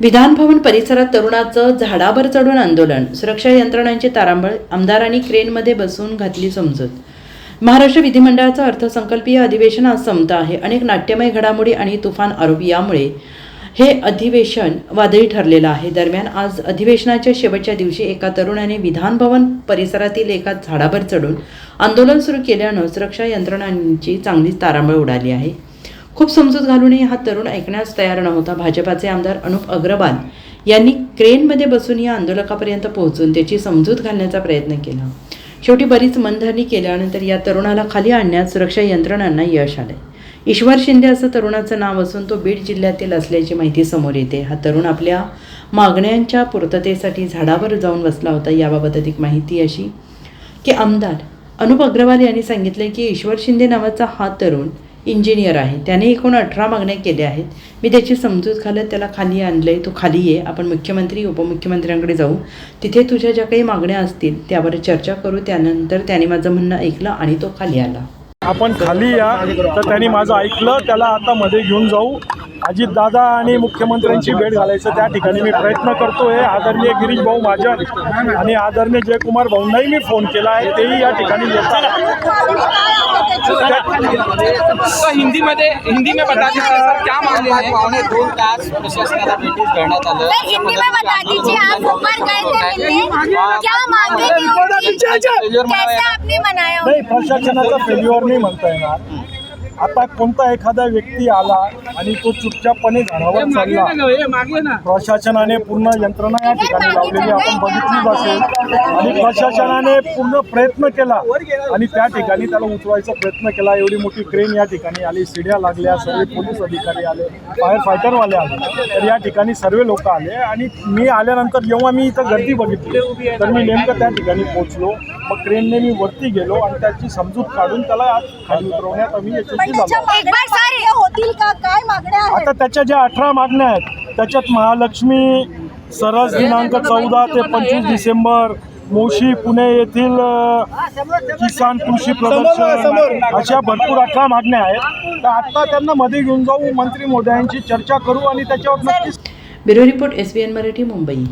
विधानभवन परिसरात तरुणाचं झाडावर चढून आंदोलन. सुरक्षा यंत्रणांची तारांबळ आमदारांनी क्रेनमध्ये बसून घातली समजूत. महाराष्ट्र विधिमंडळाचं अर्थसंकल्पीय अधिवेशन आज संपत आहे. अनेक नाट्यमय घडामोडी आणि तुफान आरोप यामुळे हे अधिवेशन वादळी ठरलेलं आहे. दरम्यान आज अधिवेशनाच्या शेवटच्या दिवशी एका तरुणाने विधानभवन परिसरातील एका झाडावर चढून आंदोलन सुरू केल्यानं सुरक्षा यंत्रणांची चांगलीच तारांबळ उडाली आहे. खूप समजूत घालूनही हा तरुण ऐकण्यास तयार नव्हता. भाजपाचे आमदार अनुप अग्रवाल यांनी क्रेनमध्ये बसून या आंदोलकापर्यंत पोहोचून त्याची समजूत घालण्याचा प्रयत्न केला. शेवटी बरीच मनधरणी केल्यानंतर या तरुणाला खाली आणण्यात सुरक्षा यंत्रणांना यश आले. ईश्वर शिंदे असं तरुणाचं नाव असून तो बीड जिल्ह्यातील असल्याची माहिती समोर येते. हा तरुण आपल्या मागण्यांच्या पूर्ततेसाठी झाडावर जाऊन बसला होता. याबाबत अधिक माहिती अशी की आमदार अनुप अग्रवाल यांनी सांगितले की ईश्वर शिंदे नावाचा हा तरुण इंजिनियर आहे. त्याने एकूण अठरा मागण्या केल्या आहेत. मी त्याची समजूत घालत त्याला खाली आणलं आहे तू खाली ये. आपण मुख्यमंत्री उपमुख्यमंत्र्यांकडे जाऊ. तिथे तुझ्या ज्या काही मागण्या असतील त्यावर चर्चा करू. त्यानंतर त्याने माझं म्हणणं ऐकलं आणि तो खाली आला. आपण खाली या. तर त्यांनी माझं ऐकलं. त्याला आता मध्ये घेऊन जाऊ. अजित दादा आणि मुख्यमंत्र्यांची भेट घालायचं त्या ठिकाणी मी प्रयत्न करतोय. आदरणीय गिरीश भाऊ महाजन आणि आदरणीय जयकुमार भाऊंनाही मी फोन केला आहे. तेही या ठिकाणी येतात. तो हिंदी मध्ये हिंदी में बता दीजिए सर क्या हैं? दोन तास प्रशासनाला नोटीस करण्यात आलं. सर हिंदी में बता दीजिए आप ऊपर गए थे? मिलने क्या मांगे थी? कैसे आपने मनाया? नाही प्रशासनाचा फेल्युअर नाही म्हणता येणार. आता कोणता एखादा व्यक्ती आला आणि तो चुपचापपणे झाडावर चालला प्रशासनाने पूर्ण यंत्रणा या ठिकाणी लावलेली आपण बघितलीच असेल. आणि प्रशासनाने पूर्ण प्रयत्न केला आणि त्या ठिकाणी त्याला उचवायचा प्रयत्न केला. एवढी मोठी क्रेन या ठिकाणी आली शिड्या लागल्या सर्व पोलीस अधिकारी आले फायर फायटरवाले आले. तर या ठिकाणी सर्व लोक आले आणि मी आल्यानंतर जेव्हा मी इथं गर्दी बघितली तर मी नेमकं त्या ठिकाणी पोहोचलो. मग क्रेनने मी वरती गेलो आणि त्याची समजूत काढून त्याला आत खाली उतरवण्यात आम्ही यशस्वी झालो. एक बार सर हे होतील का? काय मागण्या आहेत? आता त्याच्या ज्या अठरा मागण्या आहेत त्याच्यात महालक्ष्मी सरस दिनांक चौदा ते पंचवीस डिसेंबर मोशी पुणे येथील किसान कृषी प्रदर्शन अशा भरपूर अठरा मागण्या आहेत. तर आता त्यांना मध्ये घेऊन जाऊ मंत्री मोदयांची चर्चा करू आणि त्याच्यावर नक्कीच bureau report S B N Marathi Mumbai.